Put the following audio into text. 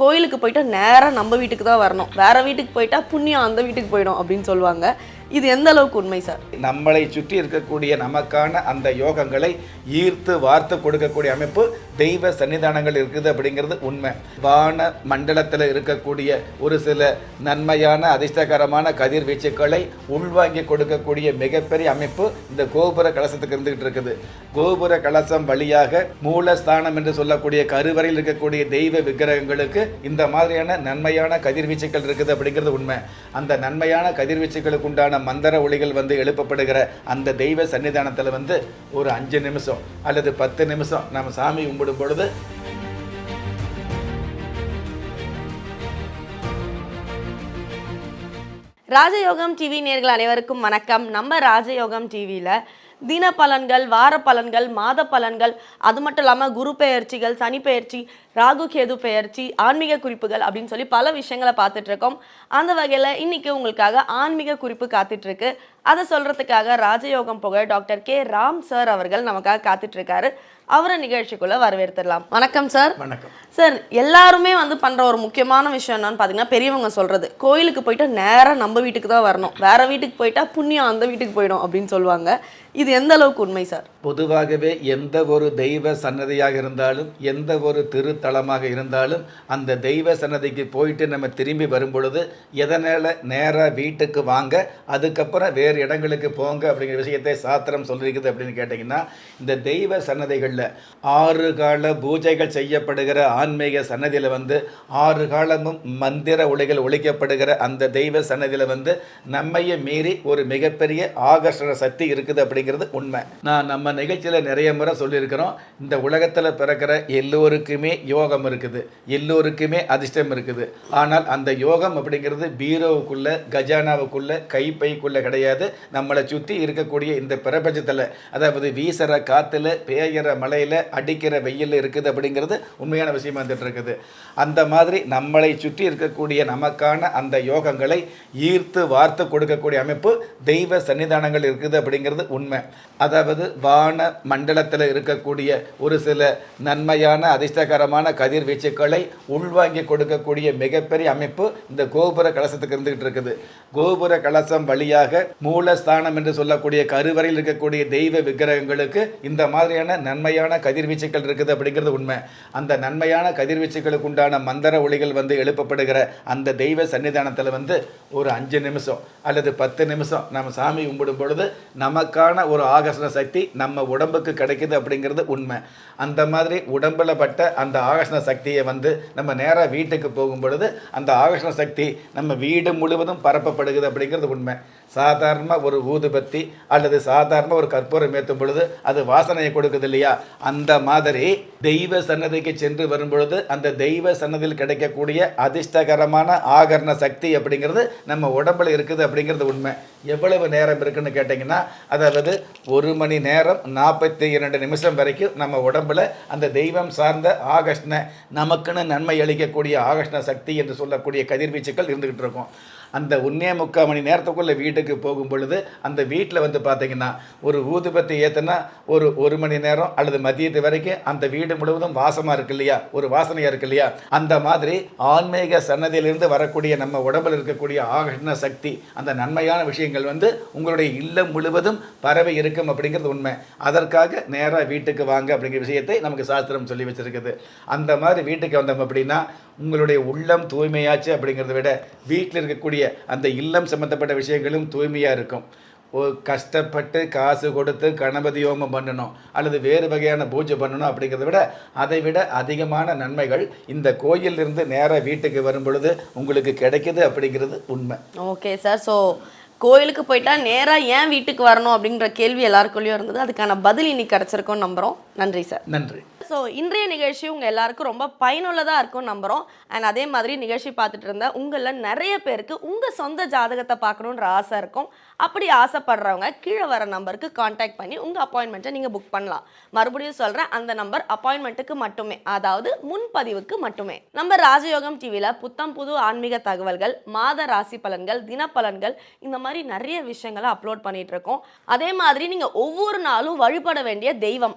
கோயிலுக்கு போயிட்டா நேராக நம்ம வீட்டுக்கு தான் வரணும். வேற வீட்டுக்கு போயிட்டா புண்ணியம் அந்த வீட்டுக்கு போயிடும் அப்படின்னு சொல்லுவாங்க. இது எந்த அளவுக்கு உண்மை சார்? நம்மளை சுற்றி இருக்கக்கூடிய நமக்கான அந்த யோகங்களை ஈர்த்து வார்த்து கொடுக்கக்கூடிய அமைப்பு தெய்வ சன்னிதானங்கள் இருக்குது அப்படிங்கிறது உண்மை. வான மண்டலத்தில் இருக்கக்கூடிய ஒரு சில நன்மையான அதிர்ஷ்டகரமான கதிர்வீச்சுக்களை உள்வாங்கி கொடுக்கக்கூடிய மிகப்பெரிய அமைப்பு இந்த கோபுர கலசத்துக்கு இருந்துகிட்டு இருக்குது. கோபுர கலசம் வழியாக மூலஸ்தானம் என்று சொல்லக்கூடிய கருவறையில் இருக்கக்கூடிய தெய்வ விக்கிரகங்களுக்கு இந்த மாதிரியான நன்மையான கதிர்வீச்சுக்கள் இருக்குது அப்படிங்கிறது உண்மை. அந்த நன்மையான கதிர்வீச்சுக்களுக்கு உண்டான மந்திர ஒளிகள் வந்து எழுப்பப்படுகிற அந்த தெய்வ சன்னிதானத்தில் வந்து ஒரு அஞ்சு நிமிஷம் அல்லது பத்து நிமிஷம் நம்ம சாமி கும்பிடும் பொழுது ராஜயோகம் டிவி நேர்கள் அனைவருக்கும் வணக்கம். நம்ம ராஜயோகம் டிவியில் தின பலன்கள் வார பலன்கள் மாத பலன்கள் அது மட்டும் இல்லாமல் குரு பெயர்ச்சிகள் சனி பெயர்ச்சி ராகு கேது பெயர்ச்சி ஆன்மீக குறிப்புகள் அப்படின்னு சொல்லி பல விஷயங்களை பார்த்துட்ருக்கோம் அந்த வகையில் இன்னைக்கு உங்களுக்காக ஆன்மீக குறிப்பு காத்துட்டு இருக்கு. அதை சொல்றதுக்காக ராஜயோகம் புகழ் டாக்டர் கே ராம் சார் அவர்கள் நமக்காக காத்துட்டு இருக்காரு அவரை நிகழ்ச்சிக்குள்ள வரவேற்றுடலாம் வணக்கம் சார் வணக்கம். சார் எல்லாருமே வந்து பண்ற ஒரு முக்கியமான விஷயம் என்னன்னு பார்த்தீங்கன்னா பெரியவங்க சொல்றது. கோயிலுக்கு போயிட்டா நேரா நம்ம வீட்டுக்கு தான் வரணும். வேற வீட்டுக்கு போயிட்டா புண்ணியம் அந்த வீட்டுக்கு போயிடும் அப்படின்னு சொல்லுவாங்க. இது எந்த அளவுக்கு உண்மை சார் பொதுவாகவே எந்த ஒரு தெய்வ சன்னதியாக இருந்தாலும் எந்த ஒரு திருத்தலமாக இருந்தாலும் அந்த தெய்வ சன்னதிக்கு போயிட்டு நம்ம திரும்பி வரும் பொழுது எதனால் நேராக வீட்டுக்கு வாங்க அதுக்கப்புறம் வேறு இடங்களுக்கு போங்க அப்படிங்கிற விஷயத்தை சாத்திரம் சொல்லியிருக்குது அப்படின்னு கேட்டிங்கன்னா இந்த தெய்வ சன்னதிகளில் ஆறு கால பூஜைகள் செய்யப்படுகிற ஆன்மீக சன்னதியில் வந்து ஆறு காலமும் மந்திர ஒளிகள் ஒழிக்கப்படுகிற அந்த தெய்வ சன்னதியில் வந்து நம்மையை மீறி ஒரு மிகப்பெரிய ஆகர்ஷண சக்தி இருக்குது அப்படிங்கிறது உண்மை. நான் நம்ம நிகழ்ச்சியில் நிறைய முறை சொல்லியிருக்கிறோம். இந்த உலகத்தில் பிறக்கிற எல்லோருக்குமே யோகம் இருக்குது. எல்லோருக்குமே அதிர்ஷ்டம் இருக்குது. ஆனால் அந்த யோகம் அப்படிங்கிறது பீரோவுக்குள்ள கஜானாவுக்குள்ள கைப்பைக்குள்ள கிடையாது. நம்மளை சுற்றி இருக்கக்கூடிய இந்த பிரபஞ்சத்தில் அதாவது வீசுகிற காற்றுல பேயிற மழையில் அடிக்கிற வெயில் இருக்குது அப்படிங்கிறது உண்மையான விஷயமா வந்துட்டு இருக்குது. அந்த மாதிரி நம்மளை சுற்றி இருக்கக்கூடிய நமக்கான அந்த யோகங்களை ஈர்த்து வார்த்து கொடுக்கக்கூடிய அமைப்பு தெய்வ சன்னிதானங்கள் இருக்குது அப்படிங்கிறது உண்மை. அதாவது வான மண்டலத்தில் இருக்கக்கூடிய ஒரு சில நன்மையான அதிர்ஷ்டகரமான கதிர்வீச்சுக்களை உள்வாங்கி கொடுக்கக்கூடிய மிகப்பெரிய அமைப்பு இந்த கோபுர கலசத்துக்கு இருந்துகிட்டு இருக்குது. கோபுர கலசம் வழியாக மூலஸ்தானம் என்று சொல்லக்கூடிய கருவறையில் இருக்கக்கூடிய தெய்வ விக்கிரகங்களுக்கு இந்த மாதிரியான நன்மையான கதிர்வீச்சுக்கள் இருக்குது அப்படிங்கிறது உண்மை. அந்த நன்மையான கதிர்வீச்சுக்களுக்கு உண்டான மந்திர ஒளிகள் வந்து எழுப்பப்படுகிற அந்த தெய்வ சன்னிதானத்தில் வந்து ஒரு அஞ்சு நிமிஷம் அல்லது பத்து நிமிஷம் நம்ம சாமி கும்பிடும் பொழுது நமக்கான ஒரு ஆகர்ஷண சக்தி நம்ம உடம்புக்கு கிடைக்குது அப்படிங்கிறது உண்மை. அந்த மாதிரி உடம்பில் பட்ட அந்த ஆகர்ஷண சக்தியை வந்து நம்ம நேராக வீட்டுக்கு போகும் பொழுது அந்த ஆகர்ஷண சக்தி நம்ம வீடு முழுவதும் பரப்பப்படுகிறது அப்படிங்கிறது உண்மை. சாதாரண ஒரு ஊதுபத்தி அல்லது சாதாரண ஒரு கற்பூரம் ஏற்றும் பொழுது அது வாசனையை கொடுக்குது இல்லையா? அந்த மாதிரி தெய்வ சன்னதிக்கு சென்று வரும் பொழுது அந்த தெய்வ சன்னதியில் கிடைக்கக்கூடிய அதிர்ஷ்டகரமான ஆகரண சக்தி அப்படிங்கிறது நம்ம உடம்புல இருக்குது அப்படிங்கிறது உண்மை. எவ்வளவு நேரம் இருக்குன்னு கேட்டிங்கன்னா அதாவது ஒரு மணி நேரம் நாற்பத்தி இரண்டு நிமிஷம் வரைக்கும் நம்ம உடம்புல அந்த தெய்வம் சார்ந்த ஆகஷ்ண நமக்குன்னு நன்மை அளிக்கக்கூடிய ஆகஷ்ண சக்தி என்று சொல்லக்கூடிய கதிர்வீச்சுக்கள் இருந்துகிட்டு இருக்கும். அந்த ஒன்றே முக்கால் மணி நேரத்துக்குள்ளே வீட்டுக்கு போகும் பொழுது அந்த வீட்டில் வந்து பார்த்தீங்கன்னா ஒரு ஊதுபத்தி ஏற்றுனா ஒரு ஒரு மணி நேரம் அல்லது மதியத்து வரைக்கும் அந்த வீடு முழுவதும் வாசமாக இருக்கு இல்லையா? ஒரு வாசனையாக இருக்கு இல்லையா? அந்த மாதிரி ஆன்மீக சன்னதியிலிருந்து வரக்கூடிய நம்ம உடம்பில் இருக்கக்கூடிய ஆகஷ்ண சக்தி அந்த நன்மையான விஷயங்கள் வந்து உங்களுடைய இல்லம் முழுவதும் பரவி இருக்கும் அப்படிங்கிறது உண்மை. அதற்காக நேராக வீட்டுக்கு வாங்க அப்படிங்கிற விஷயத்தை நமக்கு சாஸ்திரம் சொல்லி வச்சிருக்குது. அந்த மாதிரி வீட்டுக்கு வந்தோம் அப்படின்னா உங்களுடைய உள்ளம் தூய்மையாச்சு அப்படிங்கிறத விட வீட்டில் இருக்கக்கூடிய அந்த இல்லம் சம்மந்தப்பட்ட விஷயங்களும் தூய்மையாக இருக்கும். கஷ்டப்பட்டு காசு கொடுத்து கணபதி ஹோமம் பண்ணணும் அல்லது வேறு வகையான பூஜை பண்ணணும் அப்படிங்கிறத விட அதை விட அதிகமான நன்மைகள் இந்த கோயிலிருந்து நேராக வீட்டுக்கு வரும் பொழுது உங்களுக்கு கிடைக்குது அப்படிங்கிறது உண்மை. ஓகே சார் ஸோ கோயிலுக்கு போயிட்டா நேராக ஏன் வீட்டுக்கு வரணும் அப்படின்ற கேள்வி எல்லாருக்குள்ளேயும் இருந்தது. அதுக்கான பதில் இன்னைக்கு கிடச்சிருக்கோம் நம்புகிறோம் நன்றி சார் நன்றி. ஸோ இன்றைய நிகழ்ச்சி உங்கள் எல்லாருக்கும் ரொம்ப பயனுள்ளதாக இருக்கும் நம்புகிறோம் அண்ட் அதே மாதிரி நிகழ்ச்சி பார்த்துட்டு இருந்த உங்களில் நிறைய பேருக்கு உங்கள் சொந்த ஜாதகத்தை பார்க்கணுன்ற ஆசை இருக்கும். அப்படி ஆசைப்படுறவங்க கீழே வர நம்பருக்கு காண்டாக்ட் பண்ணி உங்கள் அப்பாயின்மெண்ட்டை நீங்கள் புக் பண்ணலாம். மறுபடியும் சொல்கிறேன் அந்த நம்பர் அப்பாயின்மெண்ட்டுக்கு மட்டுமே. அதாவது முன்பதிவுக்கு மட்டுமே. நம்ம ராஜயோகம் டிவியில் புத்தம் புது ஆன்மீக தகவல்கள் மாத ராசி பலன்கள் தினப்பலன்கள் இந்த மாதிரி நிறைய விஷயங்களை அப்லோட் பண்ணிகிட்ருக்கோம் அதே மாதிரி நீங்கள் ஒவ்வொரு நாளும் வழிபட வேண்டிய தெய்வம்